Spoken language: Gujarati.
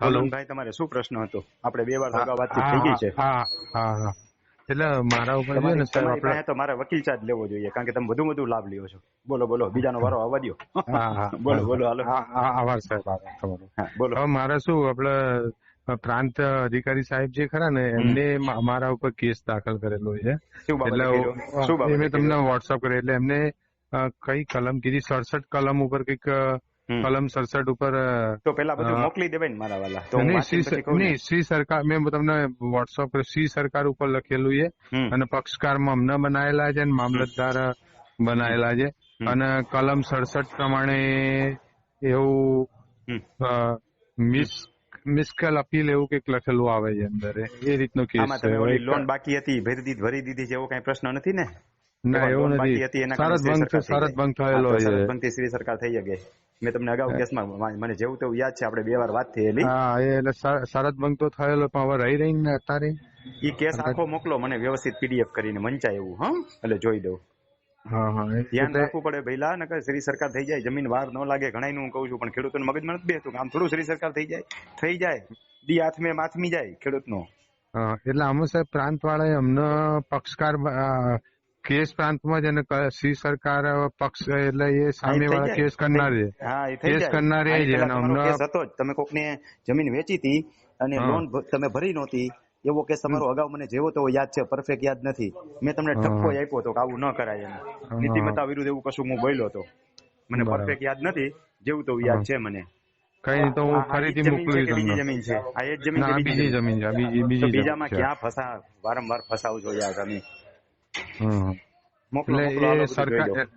હલો. ભાઈ તમારે શું પ્રશ્ન હતો? આપણે બે વાર અગાઉ વાતચીત થઈ ગઈ છે. હા હા એટલે મારા ઉપર છે ને સાહેબ આપણે તો મારે વકીલ ચાર્જ લેવો જોઈએ કારણ કે તમે વધુ વધુ લાભ લ્યો છો. બોલો બોલો બીજાનો વારો આવવા દો બોલો બોલો હાલો. હા હા આભાર સાહેબ આભાર તમારો. બોલો. હવે મારે શું આપણે પ્રાંત અધિકારી સાહેબ જે ખરા ને એમને અમારા મારા ઉપર કેસ દાખલ કરેલો છે. એટલે મેં તમને વોટ્સઅપ કર્યો એટલે એમને કઈ કલમ કીધી સડસઠ કલમ ઉપર કંઈક. કલમ સડસઠ ઉપર તો પેલા બધું મોકલી દેવાય ને મારા વાલા. તો નહીં શ્રી ને. સરકાર મેં તમને વોટ્સઅપ કર્યું શ્રી સરકાર ઉપર લખેલું છે. અને પક્ષકારમાં અમને બનાયેલા છે અને મામલતદાર બનાયેલા છે. અને કલમ સડસઠ પ્રમાણે એવું. મિસ મિસકલ અપીલ એવું કંઈક લખેલું આવે છે અંદર. એ રીતનો કેસ લોન બાકી હતી ભરી દીધી ભરી દીધી છે એવો કઈ પ્રશ્ન નથી ને? ના એવું નથી ભંગ સરકાર થઈ શરત ભંગ થયેલો છે શરત ભંગથી શ્રી સરકાર થઈ શકે મેં તમને અગાઉ કેસમાં મને જેવું તેવું યાદ છે આપણે બે વાર વાત થયેલી હા એ એટલે શર- ભંગ તો થયેલો પણ હવે રહી રહીને અત્યારે ઈ કેસ આખો મોકલો મને વ્યવસ્થિત પીડીએફ કરીને મંચાય એવું હા એટલે જોઈ દઉં હા હા ધ્યાન રાખવું પડે ભઈલા નકર શ્રી સરકાર થઈ જાય જમીન વાર ન લાગે ઘણા હું કઉ છું પણ ખેડૂતોને મગજમાં નથી બેસતું આમ થોડું શ્રી સરકાર થઈ જાય થઈ જાય દી હાથમે માથમી જાય ખેડૂતનો એટલે આમાં સાહેબ પ્રાંત વાળાએ અમને પક્ષકાર કેસ પ્રાંતમાં જ અને સી સરકાર પક્ષ એટલે એ સામે વાળા કેસ કરનાર છે. કેસ કરનાર એ છે કેસ હતો જ. તમે કોકને જમીન વેચી હતી અને લોન તમે ભરી નહોતી એવો કેસ તમારો અગાઉ મને જેવો તો યાદ છે પરફેક્ટ યાદ નથી. મેં તમને ઠપકો આપ્યો હતો કે આવું ન કરાય એમ. નીતિમત્તા વિરુદ્ધ એવું કશું હું બોલ્યો હતો. મને પરફેક્ટ યાદ નથી જેવું તો યાદ છે મને. કઈ તો હું ફરીથી મોકલી દઉં બીજી જમીન છે? આ એ જ જમીન બીજી જમીન? છે બીજી બીજી બીજામાં ક્યાં ફસા વારંવાર ફસાવ છો યાર તમે? હમ. મોકલો એટલે એ સરકાર.